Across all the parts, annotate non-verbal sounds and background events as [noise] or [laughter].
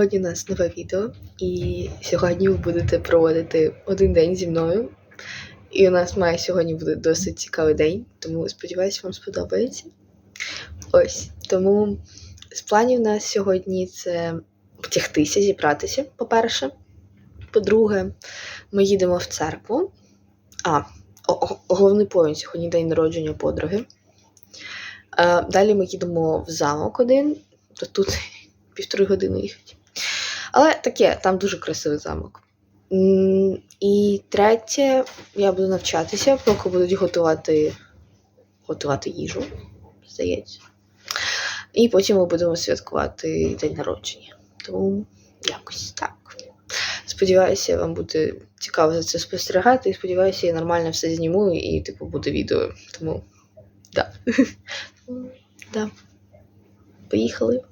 Сьогодні у нас нове відео, і сьогодні ви будете проводити один день зі мною. І у нас має сьогодні буде досить цікавий день, тому сподіваюся, вам сподобається. Ось. Тому з планів у нас сьогодні це втягтися, зібратися, по-перше. По-друге, ми їдемо в церкву. А, головний поінт сьогодні день народження подруги. Е, Далі ми їдемо в замок один, то тут [laughs] півтори години їхати. Але таке, там дуже красивий замок. І третє, я буду навчатися, поки будуть готувати, готувати їжу, здається. І потім ми будемо святкувати день народження. Тому якось так. Сподіваюся, вам буде цікаво за це спостерігати, і сподіваюся, я нормально все зніму і, типу, буде відео. Тому, да. [laughs] Поїхали.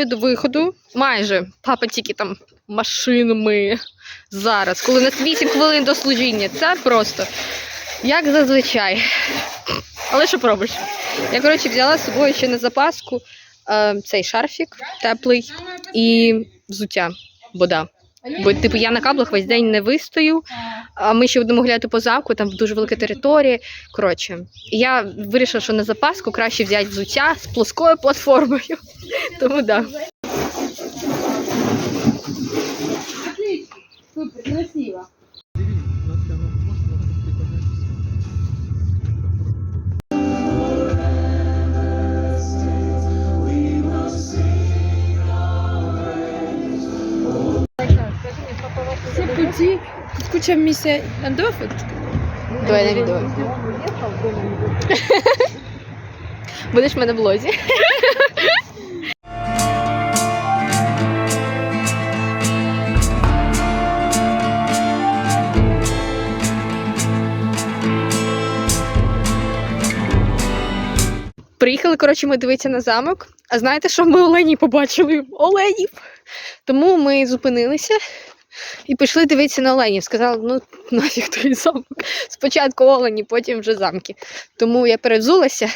Готові до виходу. Майже. Папа тільки там машинами зараз, коли нас 8 хвилин до служіння. Це просто як зазвичай. Але що пробиш? Я, коротше, взяла з собою ще на запаску е, цей шарфік теплий і взуття. Вода. Бо, типу, я на каблах весь день не вистою, а ми ще будемо гуляти по замку, там дуже велика територія. Коротше, я вирішила, що на запаску краще взяти взуття з плоскою платформою. [laughs] Тому да. Куча місця. А давай фотки. Давай на відео. Будеш в мене в блозі. Приїхали, коротше, ми дивитися на замок. А знаєте, що ми оленів побачили? Оленів! Тому ми зупинилися і пішли дивитися на оленів. Сказали, ну [laughs] нафіг той замок. Спочатку олені, потім вже замки. Тому я перевзулася,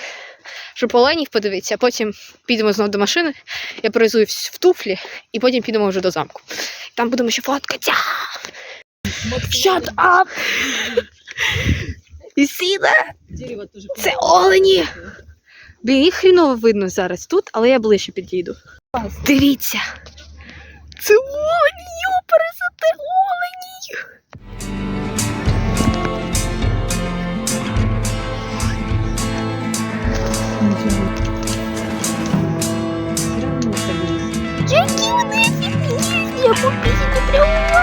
щоб оленів подивитися, а потім підемо знову до машини. Я перевзую в туфлі і потім підемо вже до замку. Там будемо ще фоткатися. Shut up! [laughs] See that? Це олені! Блін, їх хріново видно зараз тут, але я ближче підійду. Дивіться! Це олені, йопереса, це олені! Які вони офігенні! Я попісіку прям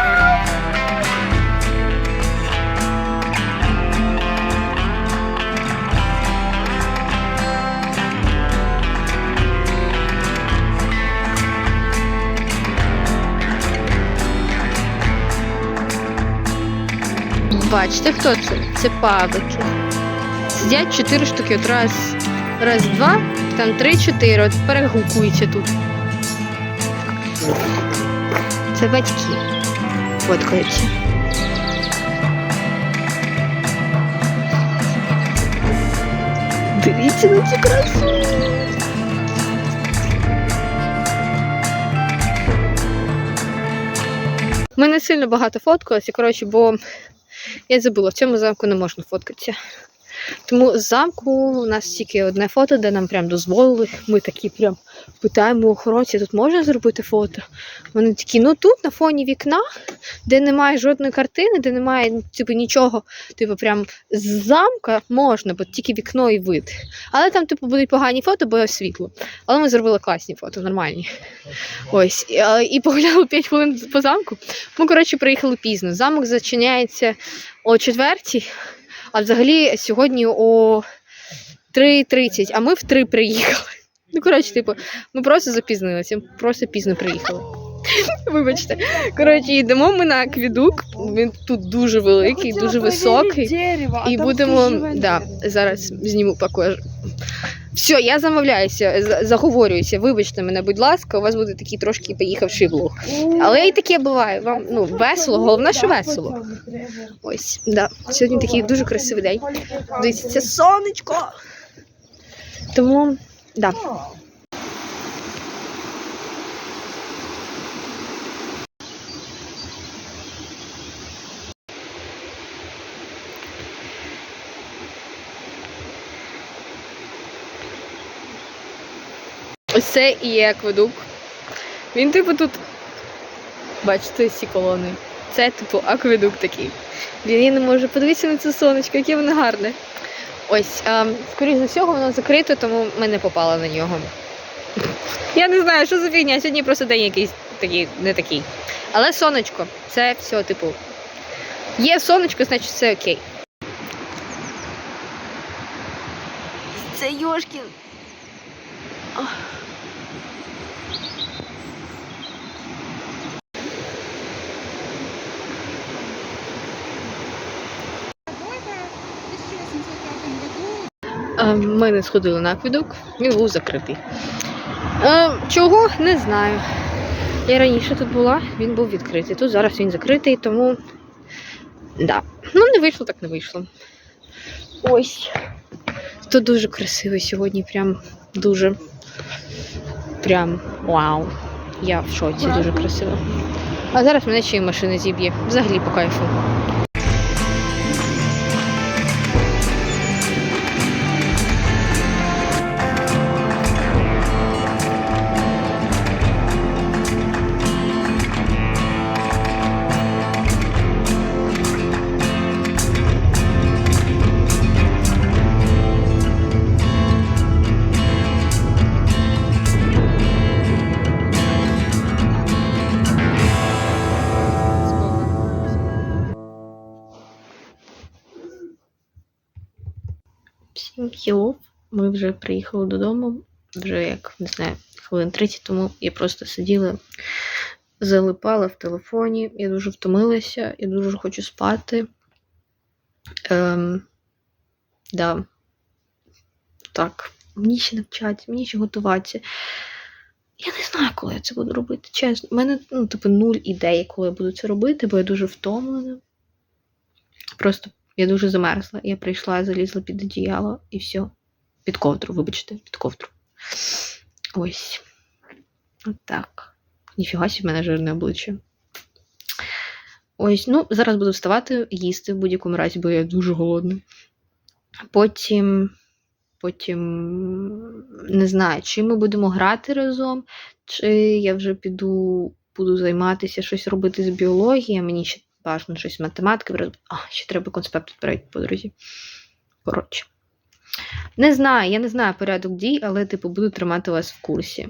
Бачите, хто це? Це павики. Сидять чотири штуки. От раз, раз, два, там три, чотири. От перегукуються тут. Це батьки. Фоткаються. Дивіться на цю красу. Ми не сильно багато фоткалися, коротше, бо я забула, в цьому замку не можна фоткатися. Тому з замку у нас тільки одне фото, де нам прям дозволили. Ми такі прям питаємо у охоронця, тут можна зробити фото. Вони такі, ну тут на фоні вікна, де немає жодної картини, де немає типу, нічого, типу, прям з замка можна, бо тільки вікно і вид. Але там, типу, будуть погані фото, бо світло. Але ми зробили класні фото, нормальні. Ось. І, і погуляли 5 хвилин по замку. Ми, коротше, приїхали пізно. Замок зачиняється о четвертій, а взагалі сьогодні о 3.30, а ми в 3 приїхали. Ну, коротше, типу, ми просто запізнилися, просто пізно приїхали. [laughs] Вибачте. Коротше, йдемо ми на аквідук. Він тут дуже великий, дуже високий. І будемо. Да, зараз зніму покажу. Все, я замовляюся, за- заговорююся. Вибачте мене, будь ласка, у вас буде такий трошки поїхавший влог. Але і таке буває. Вам ну весело, головне, що весело. Ось, да. Сьогодні такий дуже красивий день. Дивіться, сонечко. Тому, да. Ось це і є акведук. Він, типу, тут. Бачите, ці колони. Це, типу, акведук такий. Я не можу подивитися на це сонечко, яке воно гарне. Ось, а, скоріш за всього, воно закрито, тому ми не попали на нього. Я не знаю, що за фігня. Сьогодні просто день якийсь такий, не такий. Але сонечко, це все, типу. Є сонечко, значить все окей. Це Йошкін. Е, Ми не сходили на акведук, він був закритий. Е, Чого? Не знаю. Я раніше тут була, він був відкритий. Тут зараз він закритий, тому. Да. Ну, не вийшло, так не вийшло. Ось. Тут дуже красиво сьогодні, прям дуже. Прям вау. Я в шоці, дуже красиво. А зараз мене ще й машина зіб'є. Взагалі по кайфу. Всім хілов. Ми вже приїхали додому. Вже як не знаю, хвилин 30 тому я просто сиділа, залипала в телефоні. Я дуже втомилася, я дуже хочу спати. Ем, да. Так, мені ще навчатися, мені ще готуватися. Я не знаю, коли я це буду робити, чесно. У мене, ну, типу, нуль ідей, коли я буду це робити, бо я дуже втомлена. Просто я дуже замерзла. Я прийшла, залізла під одіяло і все. Під ковдру, вибачте, під ковдру. Ось. Отак. Ніфіга в мене жирне обличчя. Ось, ну, зараз буду вставати, їсти в будь-якому разі, бо я дуже голодний. Потім. Потім не знаю, чи ми будемо грати разом, чи я вже піду, буду займатися щось робити з біології. Мені ще бажано щось математики. А, ще треба конспект відправити по друзі. Коротше. Не знаю, я не знаю порядок дій, але типу буду тримати вас в курсі.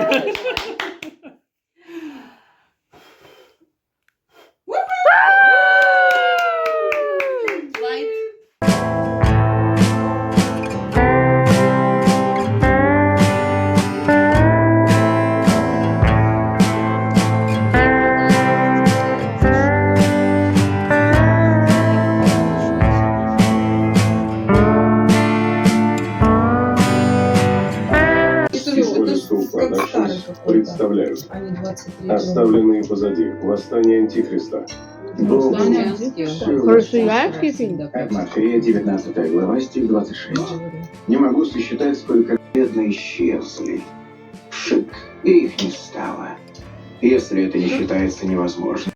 Congratulations. [laughs] упадавшись, представляю. Они 23 Оставленные позади. Восстание Антихриста. Христианский фильм? От Матфея, 19 глава, стих 26. Не могу сосчитать, сколько бедно исчезли. Шик, и их не стало. Если это не считается невозможным.